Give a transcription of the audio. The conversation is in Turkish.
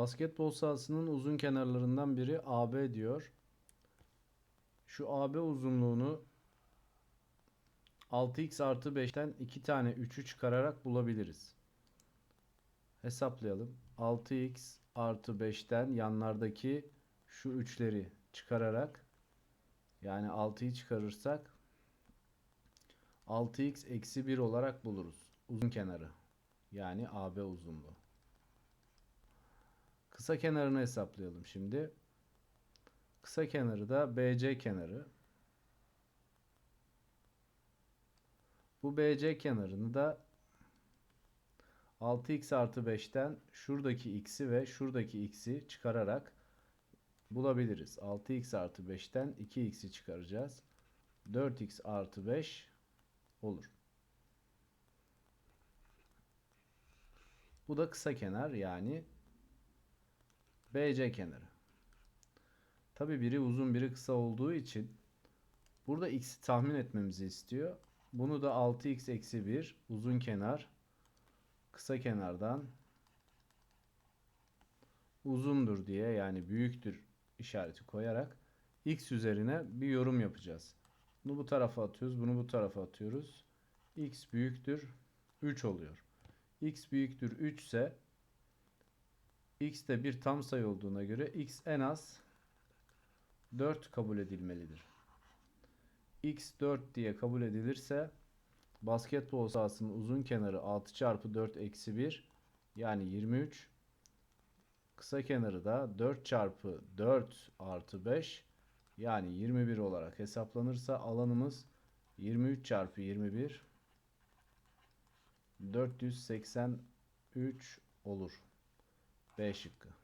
Basketbol sahasının uzun kenarlarından biri AB diyor. Şu AB uzunluğunu 6x artı 5'ten 2 tane 3'ü çıkararak bulabiliriz. Hesaplayalım. 6x artı 5'ten yanlardaki şu 3'leri çıkararak yani 6'yı çıkarırsak 6x eksi 1 olarak buluruz. Uzun kenarı. Yani AB uzunluğu. Kısa kenarını hesaplayalım şimdi. Kısa kenarı da BC kenarı. Bu BC kenarını da 6x artı 5'ten şuradaki x'i ve şuradaki x'i çıkararak bulabiliriz. 6x artı 5'ten 2x'i çıkaracağız. 4x artı 5 olur. Bu da kısa kenar yani BC kenarı. Tabi biri uzun biri kısa olduğu için burada x'i tahmin etmemizi istiyor. Bunu da 6x eksi 1 uzun kenar kısa kenardan uzundur diye yani büyüktür işareti koyarak x üzerine bir yorum yapacağız. Bunu bu tarafa atıyoruz, bunu bu tarafa atıyoruz. x büyüktür 3 oluyor. x büyüktür 3 ise x de bir tam sayı olduğuna göre x en az 4 kabul edilmelidir. x 4 diye kabul edilirse basketbol sahasının uzun kenarı 6 çarpı 4 eksi 1 yani 23 kısa kenarı da 4 çarpı 4 artı 5 yani 21 olarak hesaplanırsa alanımız 23 çarpı 21 483 olur. Bélgica